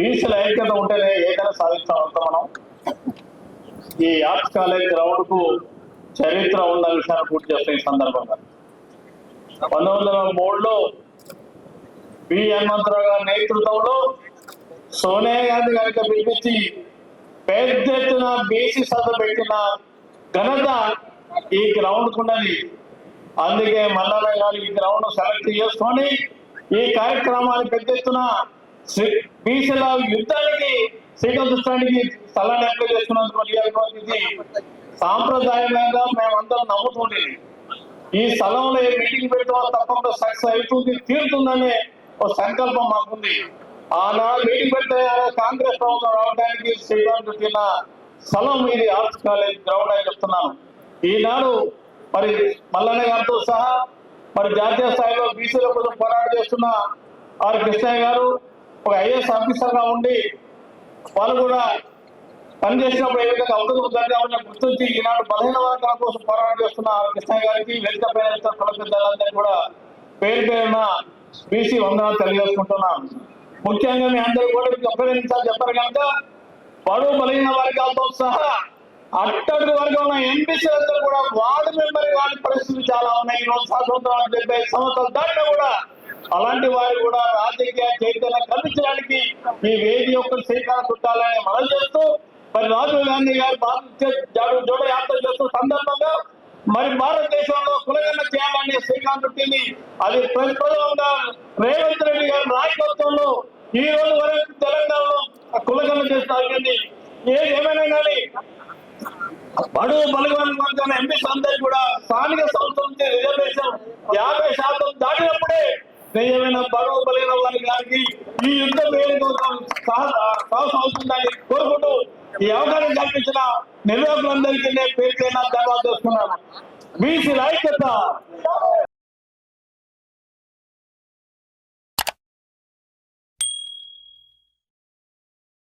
బీసీల ఐక్యత ఉంటేనే ఏదైనా సాధిస్తా మనం. ఈ ఆర్ట్స్ కాలేజ్ గ్రౌండ్కు చరిత్ర ఉన్న విషయాన్ని పూర్తి చేస్తాం ఈ సందర్భంగా. పంతొమ్మిది వందల మూడులో బి హనుమంతరావు గారి నేతృత్వంలో సోనియా గాంధీ గారికి పిలిపించి పెద్ద ఎత్తున బీసీ సభ పెట్టిన ఘనత ఈ గ్రౌండ్ ఉన్నది. అందుకే మల్లన్న గారు ఈ గ్రౌండ్ సెలెక్ట్ చేసుకొని ఈ కార్యక్రమాన్ని పెద్ద ఎత్తున బీసీల యుద్ధానికి శ్రీకాంతృష్ణానికి స్థలాన్ని ఎంపిక చేసుకున్నందుకు ఇది సాంప్రదాయంగా మేమందరం నమ్ముతుండేది ఈ స్థలంలో ఏ మీటింగ్ పెట్టడం తప్పకుండా సక్సెస్ అవుతుంది తీరుతుందనే ఒక సంకల్పం మాకుంది. ఆనాడు మీటింగ్ పెడితే కాంగ్రెస్ ప్రభుత్వం రావడానికి శ్రీకాంత్ స్థలం ఇది ఆర్ట్స్ కాలేజ్ గ్రౌండ్ అని చెప్తున్నాను. ఈనాడు మరి మల్లన్న గారితో సహా మరి జాతీయ స్థాయిలో బీసీల కోసం పోరాటం చేస్తున్న ఆర్ కృష్ణయ్య గారు ఒక ఐఏఎస్ ఆఫీసర్గా ఉండి వాళ్ళు కూడా పనిచేసినప్పుడు ఏ విధంగా అవతల ఉన్న గుర్తించి ఈనాడు బలహీన వర్గాల కోసం పోరాటం చేస్తున్న కృష్ణ గారికి వెనుక పైన కుల కూడా పేరు పేరున బీసీ వందనాలు తెలియజేసుకుంటున్నాను. ముఖ్యంగా మీ అందరూ కూడా అభ్యర్థించాలి చెప్పారు కనుక బడుగు బలహీన వర్గాలతో సహా అట్టడుగు వర్గం ఎంపీసీలందరూ కూడా వార్డు మెంబర్ వారి పరిస్థితులు చాలా ఉన్నాయి. ఈ రోజు సంవత్సరాలు డెబ్బై సంవత్సరాలు దాటినా కూడా అలాంటి వారు కూడా రాజకీయ చైతన్యం కల్పించడానికి ఈ వేది యొక్క శ్రీకారం చుట్టాలని మనం చేస్తూ మరి రాజీవ్ గాంధీ గారు భారత జోడ యాత్ర చేస్తున్న సందర్భంగా మరి భారతదేశంలో కులగన్న చేయాలని శ్రీకాంత్ చుట్టింది అది ప్రతిపదంగా రేవంత్ రెడ్డి గారి నాయకత్వంలో ఈ రోజు వరకు తెలంగాణలో కులగన్న చేస్తుంది ఏది ఏమైనా కానీ బడు బలగాని వర్గాల ఎంపీస్ అందరూ కూడా స్థానిక సంస్థల దయ్యమైన నిజమైన బలైన వారి గారికి ఈ యుద్ధం వేరుకోవడం సాహసం అవుతుందని కోరుకుంటూ ఈ అవకాశం కల్పించిన నిర్వాహకులందరికీ నేను పేరు పేరున ధన్యవాదాలు చేస్తున్నాను బీసీ ఐక్యత